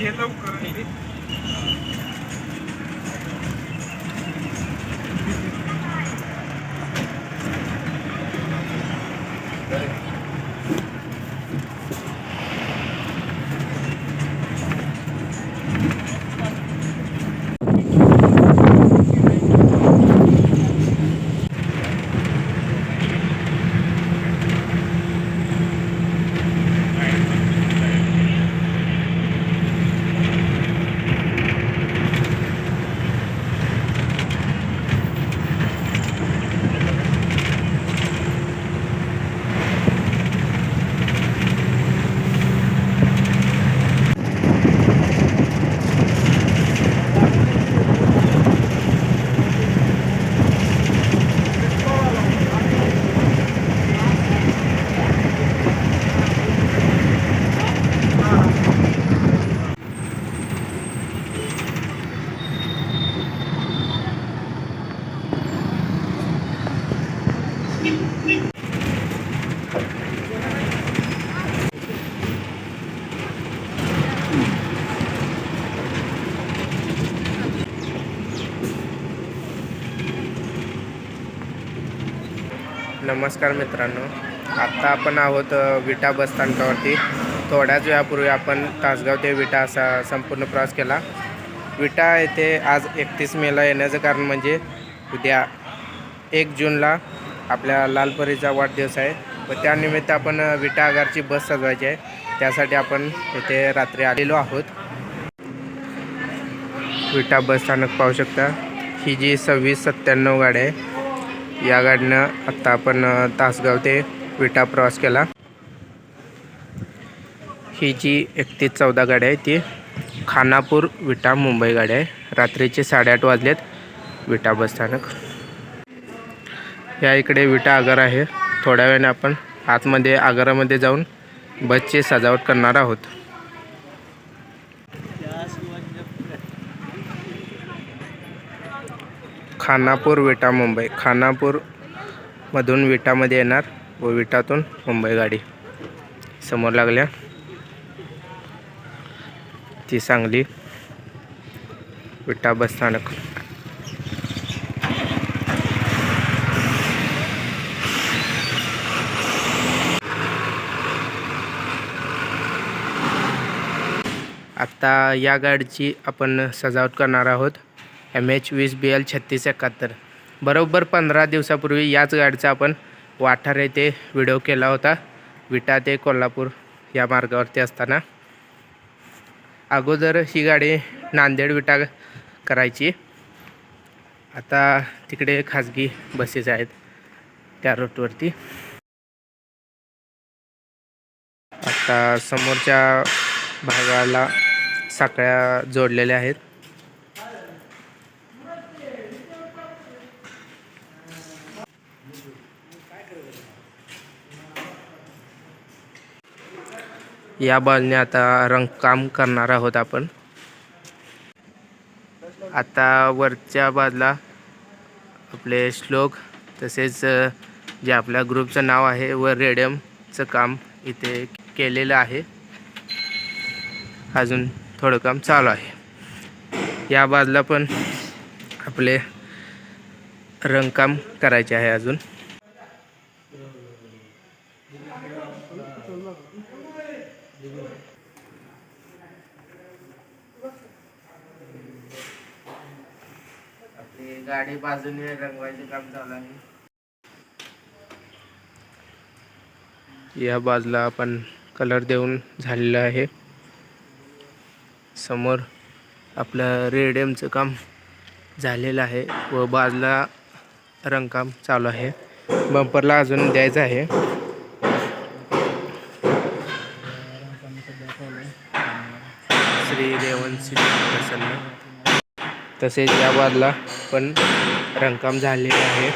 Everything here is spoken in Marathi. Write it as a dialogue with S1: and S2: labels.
S1: ये लोग कर नमस्कार मित्रांनो. आत्ता आपण आहोत विटा बस स्थानकावरती. थोड्याच वेळापूर्वी आपण तासगाव ते विटा असा संपूर्ण प्रवास केला. विटा येथे आज एकतीस मेला येण्याचं कारण म्हणजे उद्या एक जूनला आपल्या लालपरीचा वाढदिवस आहे. व त्यानिमित्त आपण विटा आगारची बस सजवायची आहे. त्यासाठी आपण येथे रात्री आलेलो आहोत. विटा बस स्थानक पाहू शकता. ही जी सव्वीस सत्त्याण्णव गाडी आहे या गाडीनं आत्ता आपण तासगाव ते विटा प्रवास केला. ही जी एकतीस चौदा गाडी आहे ती खानापूर विटा मुंबई गाडी आहे. रात्रीचे साडेआठ वाजलेत विटा बस स्थानक. या इकडे विटा आगार आहे. थोड्या वेळाने आपण आतमध्ये आगारामध्ये जाऊन बसची सजावट करणार आहोत. खानापूर विटा मुंबई. खानापूरमधून विटामध्ये येणार व विटातून मुंबई गाडी. समोर लागल्या. ती सांगली विटा बस स्थानक. आत्ता या गाडीची आपण सजावट करणार आहोत. एम एच वीस बी एल छत्तीस एकाहत्तर. बरोबर पंधरा दिवसापूर्वी याच गाडीचा आपण वाठार येथे व्हिडिओ केला होता. विटा ते कोल्हापूर या मार्गावरती असताना. अगोदर ही गाडी नांदेड विटा करायची. आता तिकडे खाजगी बसेस आहेत त्या रूटवरती आता समोरच्या भागाला साखळ्या जोडलेल्या आहेत. या बॉलने आता रंगकाम करणार आहोत आपण. आता वरच्या बाजूला आपले श्लोक तसेच जे आपल्या ग्रुपचं नाव आहे व रेडियमचं काम इथे केलेलं आहे. अजून थोडं काम चालू आहे. या बाजूला पण आपले रंगकाम करायचे आहे अजून आपली गाडी बाजूने रंगवायचे काम चालू आहे. या बाजूला आपण कलर देऊन झालेला आहे. समोर आपलं रेडियमचं काम झालेलं आहे व बाजूला रंगकाम चालू आहे. बंपरला अजून द्यायचं आहे. श्री रेवंशी प्रसन्न. तसेच या बाजूला पण रंगकाम झालेले आहे.